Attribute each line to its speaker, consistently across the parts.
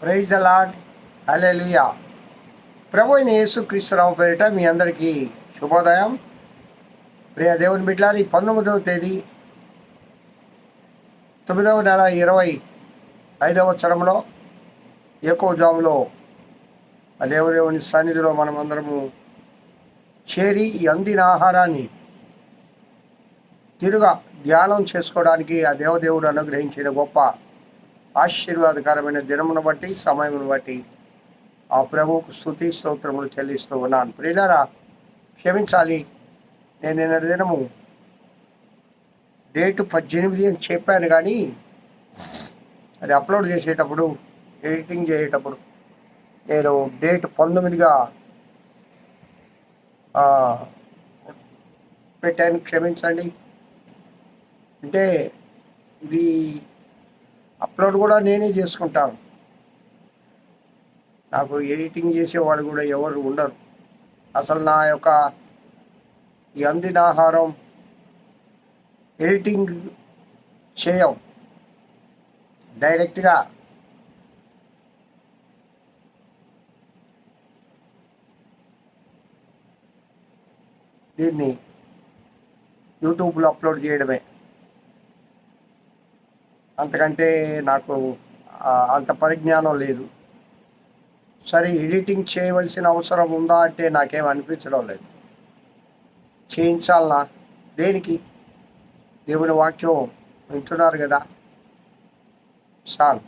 Speaker 1: Praise the Lord hallelujah ప్రభు అయిన యేసు క్రీస్తురావు పేరిట మీ అందరికీ శుభోదయం. ప్రియ దేవుని బిడ్డలారి పంతొమ్మిదవ తేదీ తొమ్మిదవ నెల ఇరవై ఐదవ సంవత్సరంలో ఎక్కువ జాములో ఆ దేవదేవుని సన్నిధిలో మనమందరము చేరి ఈ అందిన ఆహారాన్ని తిరుగా ధ్యానం చేసుకోవడానికి ఆ దేవదేవుడు అనుగ్రహించిన గొప్ప ఆశీర్వాదకరమైన దినమును బట్టి సమయమును బట్టి ఆ ప్రభువుకు స్థుతి స్తోత్రములు చెల్లిస్తూ ఉన్నాను. ప్రియులారా క్షమించాలి. నేను నిన్నటి దినము డేటు పద్దెనిమిది అని చెప్పాను కానీ అది అప్లోడ్ చేసేటప్పుడు ఎడిటింగ్ చేసేటప్పుడు నేను డేట్ పంతొమ్మిదిగా పెట్టాను. క్షమించండి. అంటే ఇది అప్లోడ్ కూడా నేనే చేసుకుంటాను. నాకు ఎడిటింగ్ చేసేవాళ్ళు కూడా ఎవరు ఉండరు. అసలు నా యొక్క ఈ అందిన ఆహారం ఎడిటింగ్ చేయం. డైరెక్ట్గా. దీన్ని యూట్యూబ్లో అప్లోడ్ చేయడమే. అంతకంటే నాకు అంత పరిజ్ఞానం లేదు. సరే ఎడిటింగ్ చేయవలసిన అవసరం ఉందా అంటే నాకేం అనిపించడం లేదు. చేయించాలనా? దేనికి? దేవుని వాక్యం వింటున్నారు కదా. చాలు.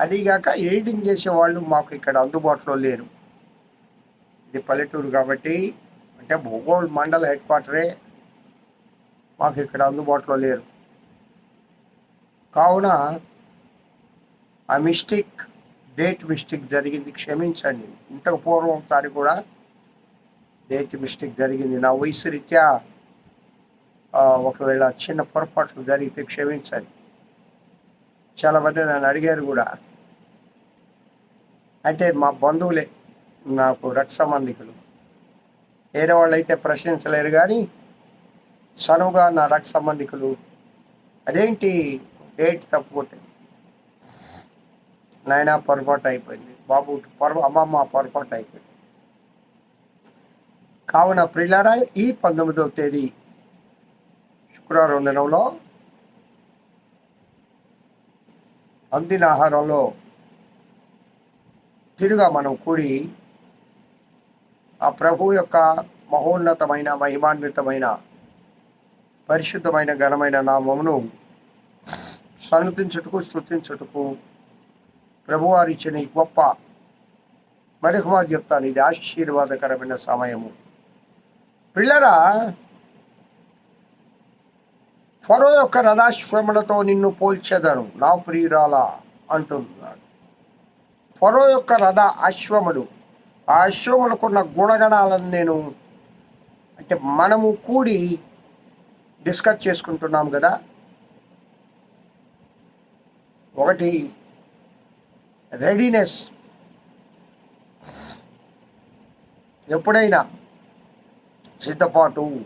Speaker 1: అదీగాక ఎడిటింగ్ చేసే వాళ్ళు మాకు ఇక్కడ అందుబాటులో లేరు. ఇది పల్లెటూరు కాబట్టి అంటే భూగోళ్ మండల హెడ్ క్వార్టరే మాకు ఇక్కడ అందుబాటులో లేరు. కావున ఆ మిస్టేక్ డేట్ మిస్టేక్ జరిగింది క్షమించండి. ఇంతకు పూర్వం ఒకసారి కూడా డేట్ మిస్టేక్ జరిగింది. నా వయసు రీత్యా ఒకవేళ చిన్న పొరపాట్లు జరిగితే క్షమించండి. చాలామంది నన్ను అడిగారు కూడా. అంటే మా బంధువులే నాకు రక్త సంబంధికులు. వేరే వాళ్ళు అయితే ప్రశ్నించలేరు కానీ సనువుగా నా రక్త సంబంధికులు అదేంటి డేట్ తప్పుకుంటే నాయన పొరపాటు అయిపోయింది. బాబు పొర అమ్మమ్మ పొరపాటు అయిపోయింది. కావున ప్రిలారా ఈ పంతొమ్మిదవ తేదీ శుక్రవారం దినంలో అందిన ఆహారంలో తిరుగా మనం కూడి ఆ ప్రభు యొక్క మహోన్నతమైన మహిమాన్వితమైన పరిశుద్ధమైన ఘనమైన నామమును సన్నతించుటకు స్థుతించుటకు ప్రభువారు ఇచ్చిన ఈ గొప్ప మరొక మాట చెప్తాను. ఇది ఆశీర్వాదకరమైన సమయము. పిల్లరా ఫరో యొక్క రథాశ్వములతో నిన్ను పోల్చెదను నా ప్రియురాలా అంటున్నాడు. ఫరో యొక్క రథ అశ్వములు ఆ అశ్వములకున్న గుణగణాలను నేను అంటే మనము కూడి డిస్కస్ చేసుకుంటున్నాం కదా. ఒకటి రెడీనెస్. ఎప్పుడైనా సిద్ధపాటు.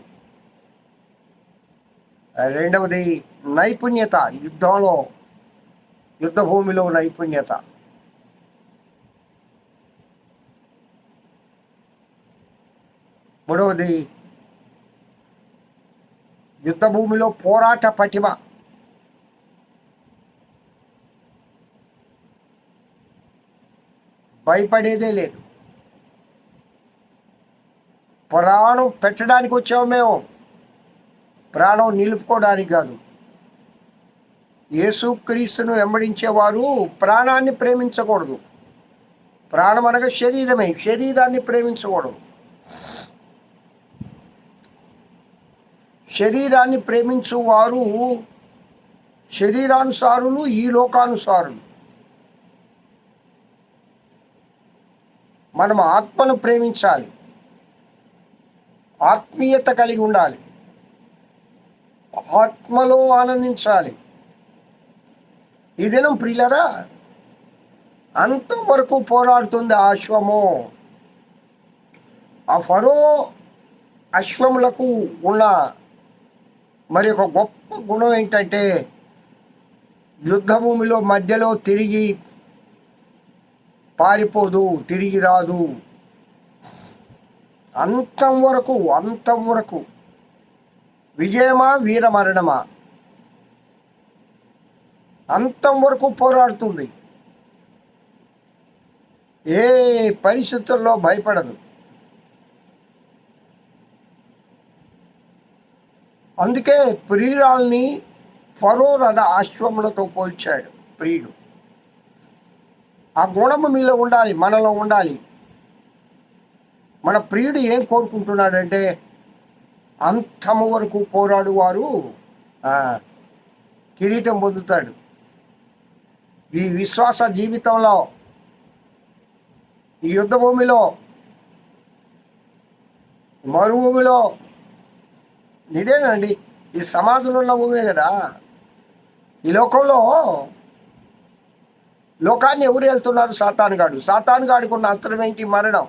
Speaker 1: రెండవది నైపుణ్యత యుద్ధంలో యుద్ధ భూమిలో నైపుణ్యత. మూడవది యుద్ధ భూమిలో పోరాట పటిమ. భయపడేదే లేదు. ప్రాణం పెట్టడానికి వచ్చాము మేము. ప్రాణం నిలుపుకోవడానికి కాదు. యేసుక్రీస్తును వెంబడించేవారు ప్రాణాన్ని ప్రేమించకూడదు. ప్రాణం అనగా శరీరమే శరీరాన్ని ప్రేమించకూడదు. శరీరాన్ని ప్రేమించువారు శరీరానుసారులు ఈ లోకానుసారులు. మనం ఆత్మను ప్రేమించాలి. ఆత్మీయత కలిగి ఉండాలి. ఆత్మలో ఆనందించాలి. ఈ దినం ప్రియులరా అంతం వరకు పోరాడుతుంది ఆ అశ్వము. ఆ ఫరో అశ్వములకు ఉన్న మరి ఒక గొప్ప గుణం ఏంటంటే యుద్ధభూమిలో మధ్యలో తిరిగి పారిపోదు తిరిగి రాదు. అంతం వరకు అంతం వరకు. విజయమా వీరమరణమా? అంతం వరకు పోరాడుతుంది. ఏ పరిస్థితుల్లో భయపడదు. అందుకే ప్రియురాల్ని ఫరో రథ అశ్వములతో పోల్చాడు ప్రియుడు. ఆ గుణము మీలో ఉండాలి మనలో ఉండాలి. మన ప్రియుడు ఏం కోరుకుంటున్నాడంటే అంతము వరకు పోరాడు వారు కిరీటం పొందుతాడు. ఈ విశ్వాస జీవితంలో ఈ యుద్ధ భూమిలో మరుభూమిలో ఇదేనండి ఈ సమాజంలో ఉన్న భూమే కదా. ఈ లోకంలో లోకాన్ని ఎవరు వెళ్తున్నారు సాతానుగాడు సాతానుగాడికి ఉన్న అస్త్రం ఏంటి? మరణం.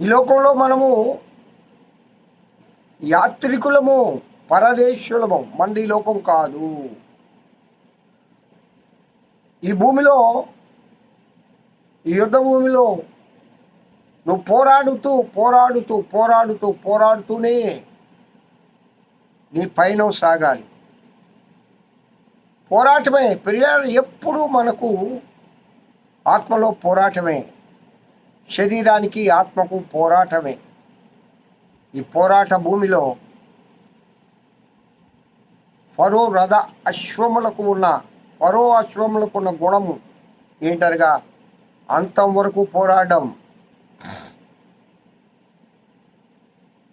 Speaker 1: ఈ లోకంలో మనము యాత్రికులము పరదేశులము. మంది ఈ లోకం కాదు. ఈ భూమిలో ఈ యుద్ధ భూమిలో నువ్వు పోరాడుతూ పోరాడుతూ పోరాడుతూ పోరాడుతూనే నీ పైన సాగాలి. పోరాటమే. ప్రియాలు ఎప్పుడూ మనకు ఆత్మలో పోరాటమే. శరీరానికి ఆత్మకు పోరాటమే. ఈ పోరాట భూమిలో ఫరో రథ అశ్వములకు ఉన్న ఫరో అశ్వములకు ఉన్న గుణము ఏంటనగా అంతం వరకు పోరాడడం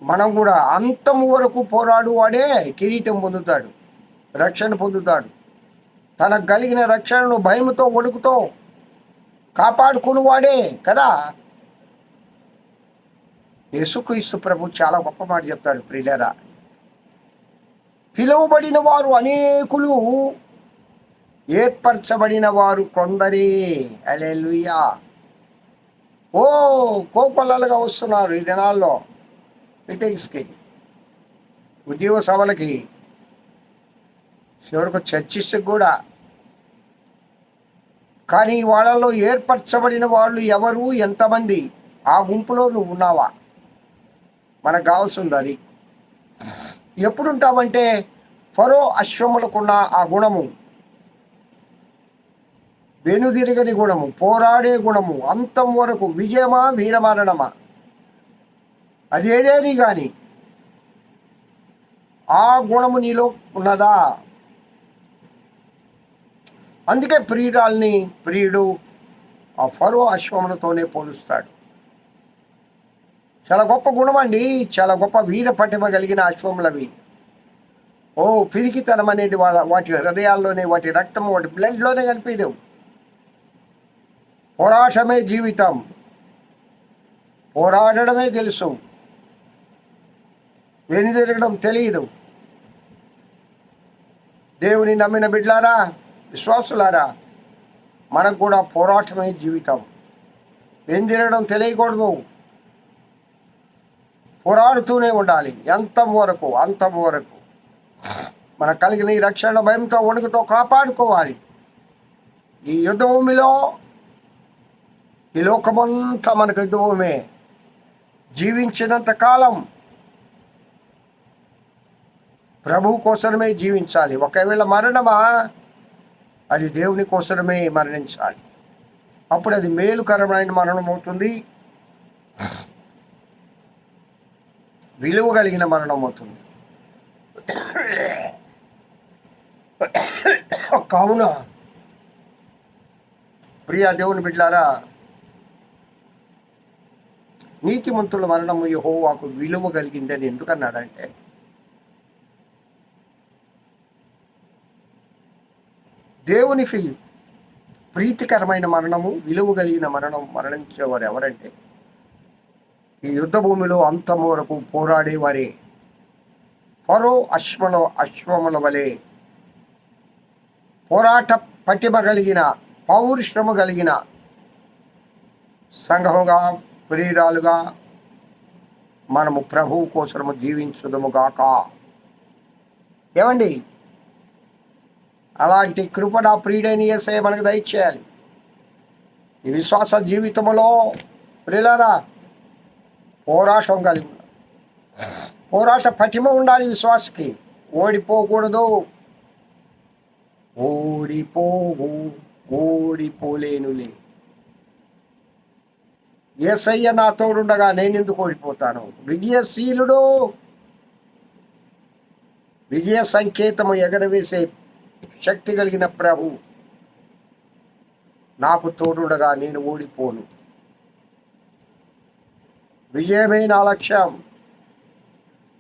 Speaker 1: మనం కూడా అంతం వరకు పోరాడు వాడే కిరీటం పొందుతాడు రక్షణ పొందుతాడు. తనకు కలిగిన రక్షణను భయముతో వణుకుతో కాపాడుకుని కదా. యేసుక్రీస్తు ప్రభు చాలా గొప్ప మాట చెప్తాడు ప్రియులరా. పిలువబడిన వారు అనేకులు ఏర్పరచబడిన వారు కొందరే. అలెలుయా ఓ కోకొల్లలుగా వస్తున్నారు ఈ దినాల్లో. మీటింగ్స్కి ఉద్యోగ సభలకి చివరకు చర్చిస్కి కూడా. కానీ వాళ్ళలో ఏర్పరచబడిన వాళ్ళు ఎవరు? ఎంతమంది? ఆ గుంపులో నువ్వు ఉన్నావా? మనకు కావాల్సింది అది. ఎప్పుడుంటావంటే ఫరో అశ్వములకున్న ఆ గుణము. వెనుదిరగని గుణము పోరాడే గుణము అంతం వరకు విజయమా వీరమరణమా అది ఏదేది కానీ. ఆ గుణము నీలో ఉన్నదా? అందుకే ప్రియురాల్ని ప్రియుడు ఆ ఫరో అశ్వములతోనే పోలుస్తాడు. చాలా గొప్ప గుణం అండి. చాలా గొప్ప వీర పటిమ కలిగిన అశ్వములవి ఓ పిరికితనం అనేది వాళ్ళ వాటి హృదయాల్లోనే వాటి రక్తం వాటి బ్లడ్లోనే కనిపించదు. పోరాటమే జీవితం. పోరాడడమే తెలుసు. వెనుదిరగడం తెలియదు దేవుని నమ్మిన బిడ్లారా విశ్వాసులారా మనకు కూడా పోరాటమే జీవితం. వెనుదిరగడం తెలియకూడదు. పోరాడుతూనే ఉండాలి. ఎంతం వరకు అంతం వరకు. మన కలిగిన ఈ రక్షణ భయంతో వణుకుతో కాపాడుకోవాలి. ఈ యుద్ధ భూమిలో ఈ లోకమంతా మనకు యుద్ధభూమే. జీవించినంత కాలం ప్రభు కోసమే జీవించాలి. ఒకవేళ మరణమా అది దేవుని కోసమే మరణించాలి. అప్పుడు అది మేలుకరమైన మరణం అవుతుంది. విలువ కలిగిన మరణం అవుతుంది. కావున ప్రియా దేవుని బిడ్లారా నీతిమంతుల మరణము యహోవాకు విలువ కలిగిందని ఎందుకన్నాడంటే దేవునికి ప్రీతికరమైన మరణము విలువ కలిగిన మరణం మరణించేవారు ఎవరంటే ఈ యుద్ధ భూమిలో అంతం వరకు పోరాడేవారే. ఫరో అశ్వల అశ్వముల వలె పోరాట పటిమ కలిగిన పౌరుషము కలిగిన సంఘముగా ప్రియురాలుగా మనము ప్రభువు కోసము జీవించుదము గాక. ఏమండి? అలాంటి కృప నా ప్రియుడైన ఏసే మనకు దయచేయాలి. ఈ విశ్వాస జీవితంలో ప్రియులారా పోరాటం కలిగి పోరాట పటిమ ఉండాలి విశ్వాసకి. ఓడిపోకూడదు. ఓడిపోవు ఓడిపోలేనులే. ఏసయ్య నా తోడుండగా నేను ఎందుకు ఓడిపోతాను? విజయశీలుడు విజయ సంకేతము ఎగరవేసే శక్తి కలిగిన ప్రభు. నాకు తోడుండగా నేను ఓడిపోను విజయమే నా లక్ష్యం.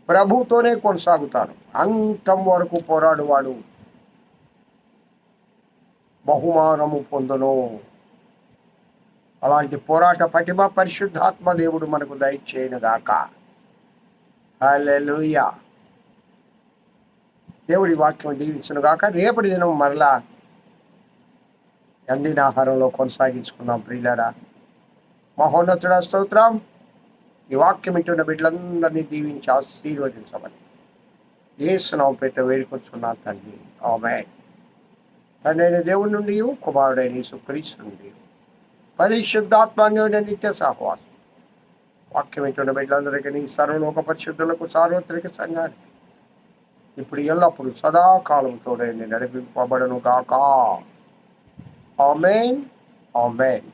Speaker 1: ప్రభుతోనే కొనసాగుతాను. అంతం వరకు పోరాడువాడు. బహుమానము పొందును. అలాంటి పోరాట పటిమ పరిశుద్ధాత్మ దేవుడు మనకు దయచేయనుగాక. హల్లెలూయా. దేవుడి వాక్యం దీవించునుగాక రేపటి దినం మరలా అందిన ఆహారంలో కొనసాగించుకుందాం ప్రియులరా. మహోన్నతుడ స్తోత్రం. ఈ వాక్యం ఇంటున్న బిడ్డలందరినీ దీవించి ఆశీర్వదించమని ఏసునాం పెట్ట వేడుకొచ్చున్నా తండ్రి. ఆమె తండ్రి దేవుడి నుండి కుమారుడైన సుక్రీస్తు నుండి పరిశుద్ధాత్మాన్యోన నిత్య సహవాసం. వాక్యం ఇంటున్న బిడ్డలందరికీ సర్వలోక పరిశుద్ధులకు సార్వత్రిక సంఘానికి ఇప్పుడు ఎల్లప్పుడు సదాకాలం తోడైంది నడిపింపబడను గాక. Amen. Amen.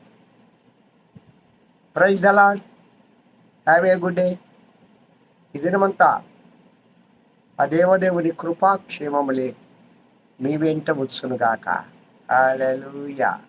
Speaker 1: Praise the Lord have a good day. ఈ దినమంతా ఆ దేవదేవుని కృపాక్షేమములే మీ వెంట వచ్చునుగాక హల్లెలూయా.